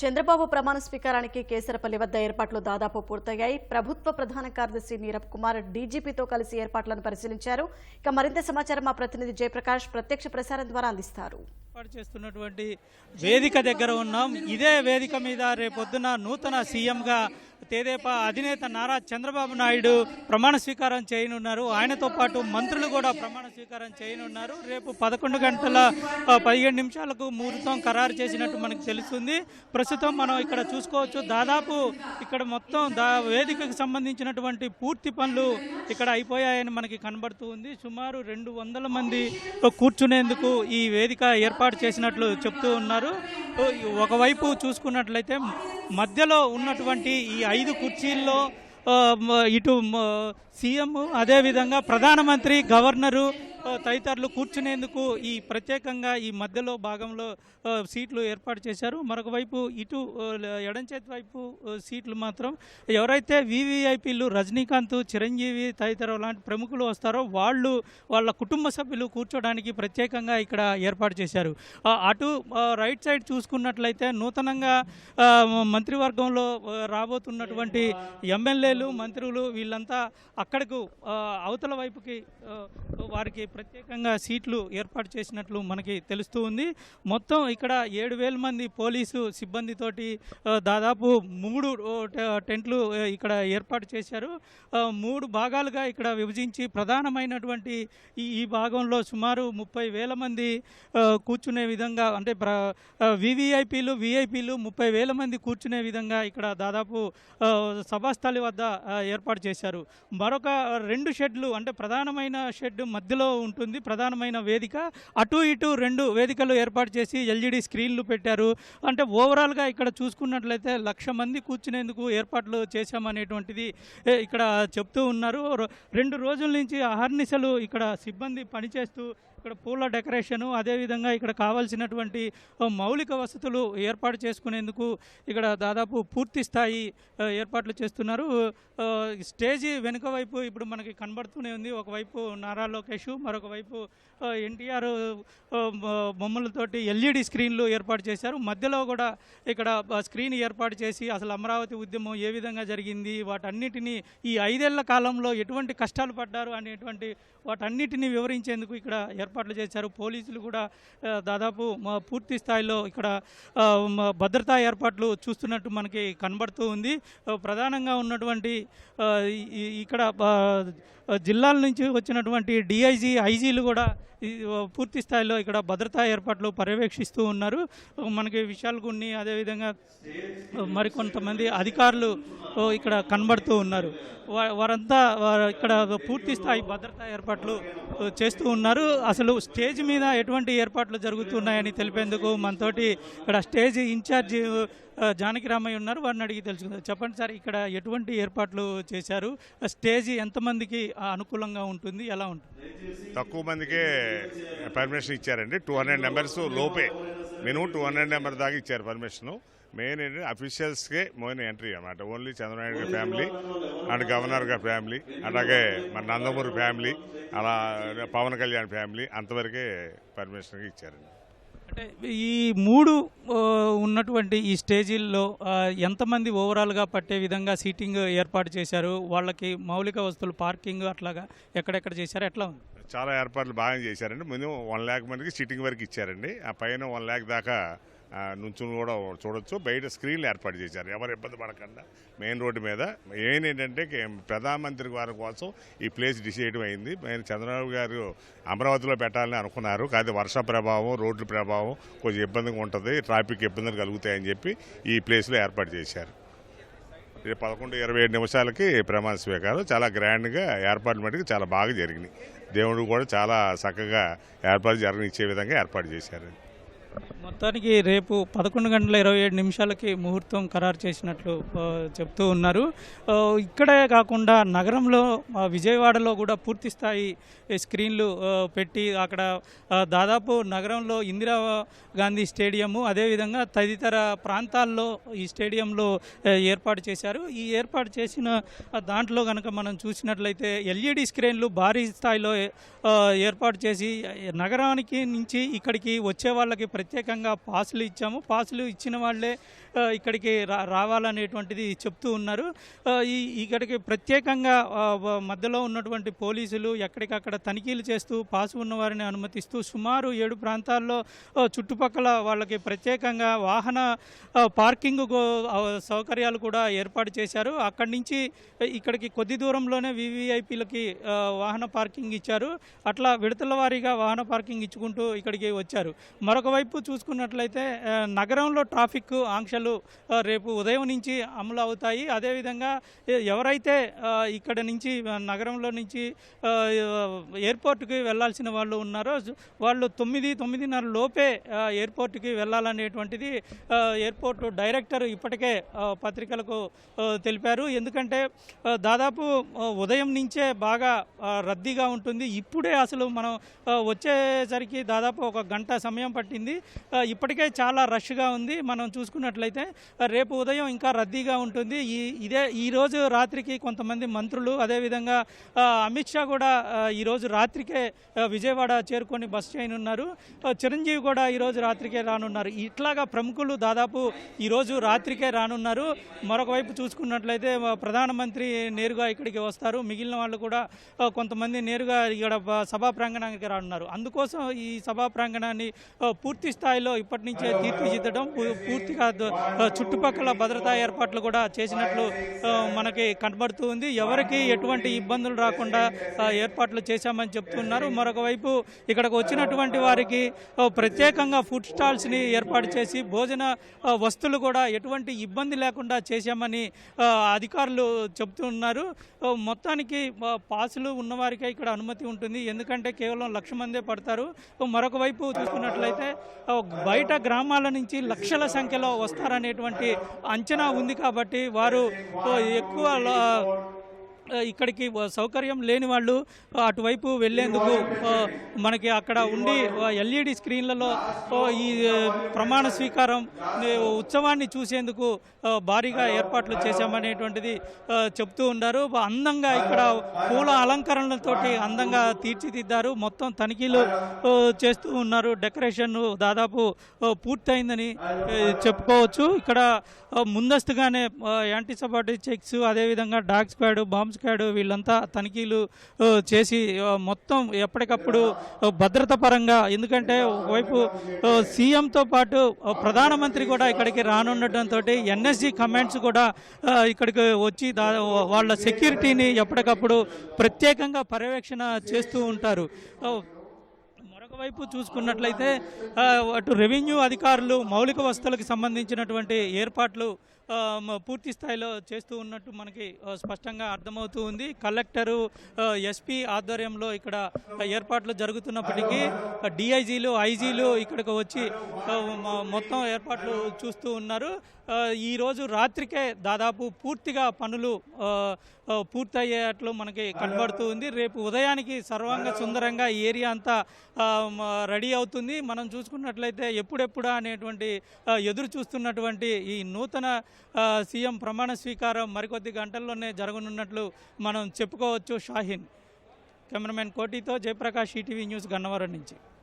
చంద్రబాబు ప్రమాణ స్వీకారానికి కేసరపల్లి వద్ద ఏర్పాట్లు దాదాపు పూర్తయ్యాయి. ప్రభుత్వ ప్రధాన కార్యదర్శి నీరబ్ కుమార్ డీజీపీతో కలిసి ఏర్పాట్లను పరిశీలించారు. ఇక మరింత సమాచారం మా ప్రతినిధి జయప్రకాష్ ప్రత్యక్ష ప్రసారం ద్వారా అందిస్తారు. చేస్తున్నటువంటి వేదిక దగ్గర ఉన్నాం. ఇదే వేదిక మీద రేపొద్దున నూతన సీఎంగా తెదేపా అధినేత నారా చంద్రబాబు నాయుడు ప్రమాణ స్వీకారం చేయనున్నారు. ఆయనతో పాటు మంత్రులు కూడా ప్రమాణ స్వీకారం చేయనున్నారు. రేపు పదకొండు గంటల పదిహేను పదిహేడు నిమిషాలకు ముహూర్తం ఖరారు చేసినట్టు మనకు తెలుస్తుంది. ప్రస్తుతం మనం ఇక్కడ చూసుకోవచ్చు. దాదాపు ఇక్కడ మొత్తం దా వేదికకు సంబంధించినటువంటి పూర్తి పనులు ఇక్కడ అయిపోయాయని మనకి కనబడుతూ ఉంది. సుమారు రెండు వందల మంది కూర్చునేందుకు ఈ వేదిక ఏర్పాటు చేసినట్లు చెప్తూ ఉన్నారు. ఒకవైపు చూసుకున్నట్లయితే మధ్యలో ఉన్నటువంటి ఈ ఐదు కుర్చీల్లో ఇటు సీఎం అదేవిధంగా ప్రధానమంత్రి గవర్నరు తదితరులు కూర్చునేందుకు ఈ ప్రత్యేకంగా ఈ మధ్యలో భాగంలో సీట్లు ఏర్పాటు చేశారు. మరొక వైపు ఇటు ఎడంచేతి వైపు సీట్లు మాత్రం ఎవరైతే వివిఐపీలు రజనీకాంత్ చిరంజీవి తదితర లాంటి ప్రముఖులు వస్తారో వాళ్ళు వాళ్ళ కుటుంబ సభ్యులు కూర్చోడానికి ప్రత్యేకంగా ఇక్కడ ఏర్పాటు చేశారు. అటు రైట్ సైడ్ చూసుకున్నట్లయితే నూతనంగా మంత్రివర్గంలో రాబోతున్నటువంటి ఎమ్మెల్యేలు మంత్రులు వీళ్ళంతా అక్కడకు అవతల వైపుకి వారికి ప్రత్యేకంగా సీట్లు ఏర్పాటు చేసినట్లు మనకి తెలుస్తూ ఉంది. మొత్తం ఇక్కడ ఏడు వేల మంది పోలీసు సిబ్బందితోటి దాదాపు మూడు టెంట్లు ఇక్కడ ఏర్పాటు చేశారు. మూడు భాగాలుగా ఇక్కడ విభజించి ప్రధానమైనటువంటి ఈ భాగంలో సుమారు ముప్పై వేల మంది కూర్చునే విధంగా అంటే ప్ర వివిఐపీలు విఐపీలు ముప్పై వేల మంది కూర్చునే విధంగా ఇక్కడ దాదాపు సభాస్థలి వద్ద ఏర్పాటు చేశారు. మరొక రెండు షెడ్లు అంటే ప్రధానమైన షెడ్ మధ్యలో ఉంటుంది. ప్రధానమైన వేదిక. అటు ఇటు రెండు వేదికలు ఏర్పాటు చేసి ఎల్ఈడి స్క్రీన్లు పెట్టారు. అంటే ఓవరాల్గా ఇక్కడ చూసుకున్నట్లయితే లక్ష మంది కూర్చునేందుకు ఏర్పాట్లు చేశామనేటువంటిది ఇక్కడ చెప్తూ ఉన్నారు. రెండు రోజుల నుంచి అహర్నిశలు ఇక్కడ సిబ్బంది పనిచేస్తూ ఇక్కడ పూల డెకరేషను అదేవిధంగా ఇక్కడ కావాల్సినటువంటి మౌలిక వసతులు ఏర్పాటు చేసుకునేందుకు ఇక్కడ దాదాపు పూర్తి స్థాయి ఏర్పాట్లు చేస్తున్నారు. స్టేజీ స్టేజి వెనుక వైపు ఇప్పుడు మనకి కనబడుతూనే ఉంది. ఒకవైపు నారా లోకేష్ మరొక వైపు ఎన్టీఆర్ బొమ్మలతోటి ఎల్ఈడి స్క్రీన్లు ఏర్పాటు చేశారు. మధ్యలో కూడా ఇక్కడ స్క్రీన్ ఏర్పాటు చేసి అసలు అమరావతి ఉద్యమం ఏ విధంగా జరిగింది వాటన్నిటినీ ఈ ఐదేళ్ళ కాలంలో ఎటువంటి కష్టాలు పడ్డారు అనేటువంటి వాటన్నిటిని వివరించేందుకు ఇక్కడ ఏర్పాట్లు చేశారు. పోలీసులు కూడా దాదాపు పూర్తి స్థాయిలో ఇక్కడ ఆ, భద్రతా ఏర్పాట్లు చూస్తున్నట్టు మనకి కనబడుతూ ఉంది. ప్రధానంగా ఉన్నటువంటి ఇక్కడ జిల్లాల నుంచి వచ్చినటువంటి డిఐజీ ఐజీలు కూడా పూర్తి స్థాయిలో ఇక్కడ భద్రతా ఏర్పాట్లు పర్యవేక్షిస్తూ ఉన్నారు. మనకి విశాల్ గున్ని అదేవిధంగా మరికొంతమంది అధికారులు ఇక్కడ కనబడుతూ ఉన్నారు. వారంతా వారు ఇక్కడ పూర్తి స్థాయి భద్రతా ఏర్పాట్లు చేస్తూ ఉన్నారు. అసలు స్టేజ్ మీద ఎటువంటి ఏర్పాట్లు జరుగుతున్నాయని తెలిపేందుకు మనతోటి ఇక్కడ స్టేజ్ ఇన్ఛార్జ్ ఆ, జానకి రామయ్య ఉన్నారు. వారిని అడిగి తెలుసుకుందాం. చెప్పండి సార్ ఇక్కడ ఎటువంటి ఏర్పాట్లు చేశారు? స్టేజ్ ఎంతమందికి అనుకూలంగా ఉంటుంది? ఎలా ఉంటుంది? తక్కువ మందికే పర్మిషన్ ఇచ్చారండి. టూ హండ్రెడ్ నెంబర్స్ లోపే. మినిమం టూ హండ్రెడ్ నెంబర్ దాకా ఇచ్చారు పర్మిషన్. మెయిన్ ఏంటంటే అఫీషియల్స్కే మెయిన్ ఎంట్రీ అనమాట ఓన్లీ చంద్రబాబు గారి ఫ్యామిలీ అండ్ గవర్నర్ గారి ఫ్యామిలీ అలాగే మన నందమూరి ఫ్యామిలీ అలా పవన్ కళ్యాణ్ ఫ్యామిలీ అంతవరకే పర్మిషన్ ఇచ్చారండి. అంటే ఈ మూడు ఉన్నటువంటి ఈ స్టేజీల్లో ఎంతమంది ఓవరాల్గా పట్టే విధంగా సీటింగ్ ఏర్పాటు చేశారు? వాళ్ళకి మౌలిక వస్తువులు పార్కింగ్ అట్లాగా ఎక్కడెక్కడ చేశారు? ఎట్లా ఉంది? చాలా ఏర్పాట్లు బాగా చేశారండి. ముందు వన్ ల్యాక్ మందికి సిట్టింగ్ వరకు ఇచ్చారండి. ఆ పైన వన్ ల్యాక్ దాకా నుంచి కూడా చూడొచ్చు. బయట స్క్రీన్లు ఏర్పాటు చేశారు. ఎవరు ఇబ్బంది పడకుండా మెయిన్ రోడ్డు మీద. మెయిన్ ఏంటంటే ప్రధానమంత్రి వారి కోసం ఈ ప్లేస్ డిసైడ్ అయింది. మెయిన్ చంద్రబాబు గారు అమరావతిలో పెట్టాలని అనుకున్నారు. కాదు వర్ష ప్రభావం రోడ్ల ప్రభావం కొంచెం ఇబ్బందిగా ఉంటుంది. ట్రాఫిక్ ఇబ్బందులు కలుగుతాయని చెప్పి ఈ ప్లేస్లో ఏర్పాటు చేశారు. రేపు పదకొండు ఇరవై ఏడు నిమిషాలకి ప్రమాణ స్వీకారం. చాలా గ్రాండ్గా ఏర్పాట్లు మటుకు చాలా బాగా జరిగినాయి. దేవుడు కూడా చాలా చక్కగా ఏర్పాటు జరగనిచ్చే విధంగా ఏర్పాటు చేశారు. మొత్తానికి రేపు పదకొండు గంటల ఇరవై ఏడు నిమిషాలకి ముహూర్తం ఖరారు చేసినట్లు చెప్తూ ఉన్నారు. ఇక్కడే కాకుండా నగరంలో విజయవాడలో కూడా పూర్తి స్థాయి స్క్రీన్లు పెట్టి అక్కడ దాదాపు నగరంలో ఇందిరా గాంధీ స్టేడియము అదేవిధంగా తదితర ప్రాంతాల్లో ఈ స్టేడియంలో ఏర్పాటు చేశారు. ఈ ఏర్పాటు చేసిన దాంట్లో కనుక మనం చూసినట్లయితే ఎల్ఈడి స్క్రీన్లు భారీ స్థాయిలో ఏర్పాటు చేసి నగరానికి నుంచి ఇక్కడికి వచ్చే వాళ్ళకి ప్రత్యేకంగా ప్రత్యేకంగా పాసులు ఇచ్చాము. పాసులు ఇచ్చిన వాళ్ళే ఇక్కడికి రా రావాలనేటువంటిది చెప్తూ ఉన్నారు. ఈ ఇక్కడికి ప్రత్యేకంగా మధ్యలో ఉన్నటువంటి పోలీసులు ఎక్కడికక్కడ తనిఖీలు చేస్తూ పాసు ఉన్న వారిని అనుమతిస్తూ సుమారు ఏడు ప్రాంతాల్లో చుట్టుపక్కల వాళ్ళకి ప్రత్యేకంగా వాహన పార్కింగ్ సౌకర్యాలు కూడా ఏర్పాటు చేశారు. అక్కడి నుంచి ఇక్కడికి కొద్ది దూరంలోనే వివిఐపీలకి వాహన పార్కింగ్ ఇచ్చారు. అట్లా విడతల వారీగా వాహన పార్కింగ్ ఇచ్చుకుంటూ ఇక్కడికి వచ్చారు. మరొక వైపు చూసుకున్నట్లయితే నగరంలో ట్రాఫిక్ ఆంక్షలు రేపు ఉదయం నుంచి అమలు అవుతాయి. అదేవిధంగా ఎవరైతే ఇక్కడ నుంచి నగరంలో నుంచి ఎయిర్పోర్ట్కి వెళ్ళాల్సిన వాళ్ళు ఉన్నారో వాళ్ళు తొమ్మిది తొమ్మిదిన్నర లోపే ఎయిర్పోర్ట్కి వెళ్ళాలనేటువంటిది ఎయిర్పోర్ట్ డైరెక్టర్ ఇప్పటికే పత్రికలకు తెలిపారు. ఎందుకంటే దాదాపు ఉదయం నుంచే బాగా రద్దీగా ఉంటుంది. ఇప్పుడే అసలు మనం వచ్చేసరికి దాదాపు ఒక గంట సమయం పట్టింది. ఇప్పటికే చాలా రష్గా ఉంది. మనం చూసుకున్నట్లయితే రేపు ఉదయం ఇంకా రద్దీగా ఉంటుంది. ఈ ఇదే ఈరోజు రాత్రికి కొంతమంది మంత్రులు అదేవిధంగా అమిత్ షా కూడా ఈరోజు రాత్రికే విజయవాడ చేరుకొని బస్ చేయనున్నారు చిరంజీవి కూడా ఈరోజు రాత్రికే రానున్నారు. ఇట్లాగా ప్రముఖులు దాదాపు ఈరోజు రాత్రికే రానున్నారు. మరొక వైపు చూసుకున్నట్లయితే ప్రధానమంత్రి నేరుగా ఇక్కడికి వస్తారు. మిగిలిన వాళ్ళు కూడా కొంతమంది నేరుగా ఇక్కడ సభా ప్రాంగణానికి రానున్నారు. అందుకోసం ఈ సభా ప్రాంగణాన్ని పూర్తి స్థాయి స్థాయిలో ఇప్పటి నుంచే తీర్చిదిద్దడం పూర్తిగా చుట్టుపక్కల భద్రతా ఏర్పాట్లు కూడా చేసినట్లు మనకి కనబడుతూ ఉంది. ఎవరికి ఎటువంటి ఇబ్బందులు రాకుండా ఏర్పాట్లు చేశామని చెప్తున్నారు. మరొక వైపు ఇక్కడికి వచ్చినటువంటి వారికి ప్రత్యేకంగా ఫుడ్ స్టాల్స్ని ఏర్పాటు చేసి భోజన వస్తువులు కూడా ఎటువంటి ఇబ్బంది లేకుండా చేశామని అధికారులు చెప్తున్నారు. మొత్తానికి పాసులు ఉన్నవారికే ఇక్కడ అనుమతి ఉంటుంది. ఎందుకంటే కేవలం లక్ష మందే పడతారు. మరొక వైపు చూసుకున్నట్లయితే బయట గ్రామాల నుంచి లక్షల సంఖ్యలో వస్తారనేటువంటి అంచనా ఉంది కాబట్టి వారు ఎక్కువ లా- ఇక్కడికి సౌకర్యం లేని వాళ్ళు అటువైపు వెళ్ళేందుకు మనకి అక్కడ ఉండి ఎల్ఈడి స్క్రీన్లలో ఈ ప్రమాణ స్వీకారం ఉత్సవాన్ని చూసేందుకు భారీగా ఏర్పాట్లు చేశామనేటువంటిది చెప్తూ ఉన్నారు అందంగా ఇక్కడ పూల అలంకరణలతోటి అందంగా తీర్చిదిద్దారు. మొత్తం తనిఖీలు చేస్తూ ఉన్నారు. డెకరేషన్ దాదాపు పూర్తయిందని చెప్పుకోవచ్చు. ఇక్కడ ముందస్తుగానే యాంటీసబాటిక్ చెక్స్ అదేవిధంగా డాగ్ స్క్వాడ్ బాంబ్ స్క్వాడ్ వీళ్ళంతా తనిఖీలు చేసి మొత్తం ఎప్పటికప్పుడు భద్రత పరంగా ఎందుకంటే ఒకవైపు సీఎంతో పాటు ప్రధానమంత్రి కూడా ఇక్కడికి రానుండటంతో ఎన్ఎస్జి కమాండ్స్ కూడా ఇక్కడికి వచ్చి వాళ్ళ సెక్యూరిటీని ఎప్పటికప్పుడు ప్రత్యేకంగా పర్యవేక్షణ చేస్తూ ఉంటారు. వైపు చూసుకున్నట్లయితే అటు రెవెన్యూ అధికారులు మౌలిక వసతులకు సంబంధించినటువంటి ఏర్పాట్లు పూర్తి స్థాయిలో చేస్తూ ఉన్నట్టు మనకి స్పష్టంగా అర్థమవుతూ ఉంది. కలెక్టరు ఎస్పీ ఆధ్వర్యంలో ఇక్కడ ఏర్పాట్లు జరుగుతున్నప్పటికీ డిఐజీలు ఐజీలు ఇక్కడికి వచ్చి మొత్తం ఏర్పాట్లు చూస్తూ ఉన్నారు. ఈరోజు రాత్రికే దాదాపు పూర్తిగా పనులు పూర్తయ్యేట్లు మనకి కనబడుతూ ఉంది. రేపు ఉదయానికి సర్వంగ సుందరంగా ఈ ఏరియా అంతా రెడీ అవుతుంది. మనం చూసుకున్నట్లయితే ఎప్పుడెప్పుడా అనేటువంటి ఎదురు చూస్తున్నటువంటి ఈ నూతన సీఎం ప్రమాణ స్వీకారం మరికొద్ది గంటల్లోనే జరగనున్నట్లు మనం చెప్పుకోవచ్చు. షాహీన్ కెమెరామెన్ కోటితో జయప్రకాష్ ఈటీవీ న్యూస్ గన్నవరం నుంచి.